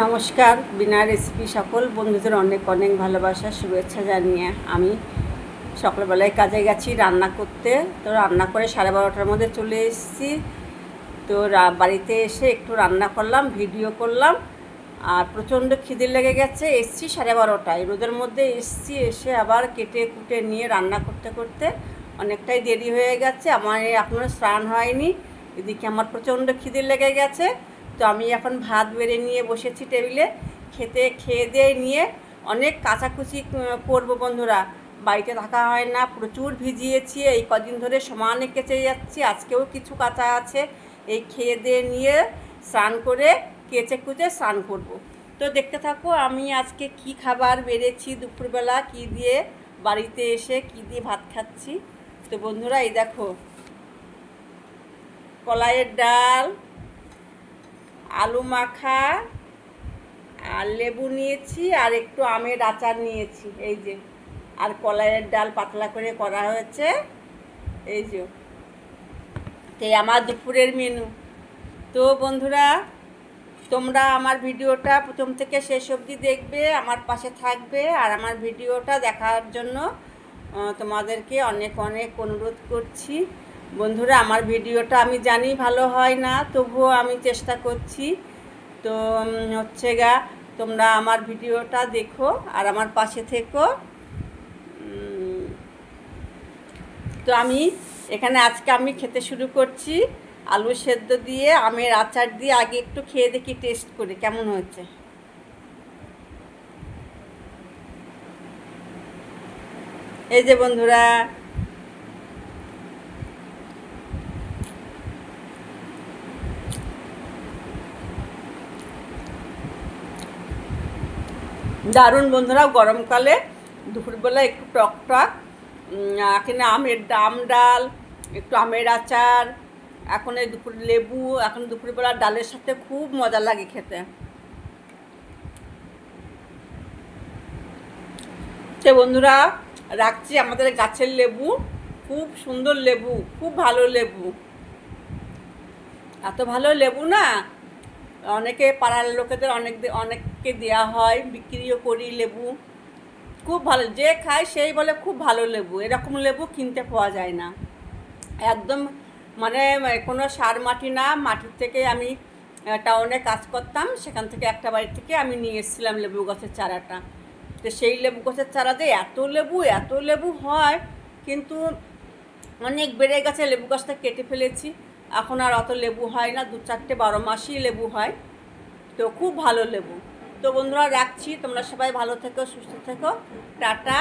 নমস্কার, বিনা রেসিপি সকল বন্ধুদের অনেক অনেক ভালোবাসা, শুভেচ্ছা জানিয়ে আমি সকালবেলায় কাজে গেছি রান্না করতে। তো রান্না করে সাড়ে বারোটার মধ্যে চলে এসেছি। তো বাড়িতে এসে একটু রান্না করলাম, ভিডিও করলাম। আর প্রচণ্ড খিদে লেগে গেছে, এসছি সাড়ে বারোটায়। রোদের মধ্যে এসছি, এসে আবার কেটে কুটে নিয়ে রান্না করতে করতে অনেকটাই দেরি হয়ে গেছে। আমার এখনও স্নান হয়নি, এদিকে আমার প্রচণ্ড খিদে লেগে গেছে। তো আমি এখন ভাত বেড়ে নিয়ে বসেছি টেবিলে, খেতে, খেয়ে দিয়ে নিয়ে অনেক কাচাকুচি করব বন্ধুরা। বাড়িতে থাকা হয় না, প্রচুর ভিজিয়েছি, এই কদিন ধরে সমানে কেচে যাচ্ছি, আজকেও কিছু কাঁচা আছে। এই খেয়ে দিয়ে নিয়ে স্নান করে কেচে কুচে স্নান করব। তো দেখতে থাকো, আমি আজকে কি খাবার বেড়েছি দুপুরবেলা, কি দিয়ে বাড়িতে এসে কি দিয়ে ভাত খাচ্ছি। তো বন্ধুরা, এই দেখো, কলাইয়ের ডাল আলু মাখা, আর লেবু নিয়েছি, আর একটু আমের আচার নিয়েছি। এই যে, আর কলাইয়ের ডাল পাতলা করে করা হয়েছে। এই যে, এই আমার দুপুরের মেনু। তো বন্ধুরা, তোমরা আমার ভিডিওটা প্রথম থেকে শেষ অবধি দেখবে, আমার পাশে থাকবে, আর আমার ভিডিওটা দেখার জন্য তোমাদেরকে অনেক অনেক অনুরোধ করছি। বন্ধুরা, আমার ভিডিওটা আমি জানি ভালো হয় না, তবুও আমি চেষ্টা করছি। তো হচ্ছে গা, তোমরা আমার ভিডিওটা দেখো আর আমার পাশে থেকো। তো আমি এখানে আজকে আমি খেতে শুরু করছি, আলু সেদ্ধ দিয়ে, আমের আচার দিয়ে, আগে একটু খেয়ে দেখি টেস্ট করে, কেমন হয়েছে? এই যে বন্ধুরা দারুণ বন্ধুরা গরমকালে দুপুরবেলা একটু টক টক এখানে আমের আম ডাল, একটু আমের আচার, এখন এই দুপুর লেবু, এখন দুপুরবেলা ডালের সাথে খুব মজা লাগে খেতে। সে বন্ধুরা, রাখছি আমাদের গাছের লেবু, খুব সুন্দর লেবু, খুব ভালো লেবু। এত ভালো লেবু না অনেকে পাড়ার লোকেদের অনেক অনেককে দেওয়া হয়, বিক্রিও করি লেবু। খুব ভালো, যে খায় সেই বলে খুব ভালো লেবু, এরকম লেবু কিনতে পাওয়া যায় না। একদম মানে কোনো সার মাটি না মাটির থেকে আমি টাউনে কাজ করতাম, সেখান থেকে একটা বাড়ি থেকে আমি নিয়ে এসেছিলাম লেবু গাছের চারাটা। তো সেই লেবু গাছের চারাতে এত লেবু এত লেবু হয়, কিন্তু অনেক বেড়ে গেছে, লেবু গাছটা কেটে ফেলেছি। এখন আর অত লেবু হয় না, দু চারটে বারো মাসই লেবু হয়। তো খুব ভালো লেবু। তো বন্ধুরা রাখছি, তোমরা সবাই ভালো থেকো, সুস্থ থেকো। টাটা।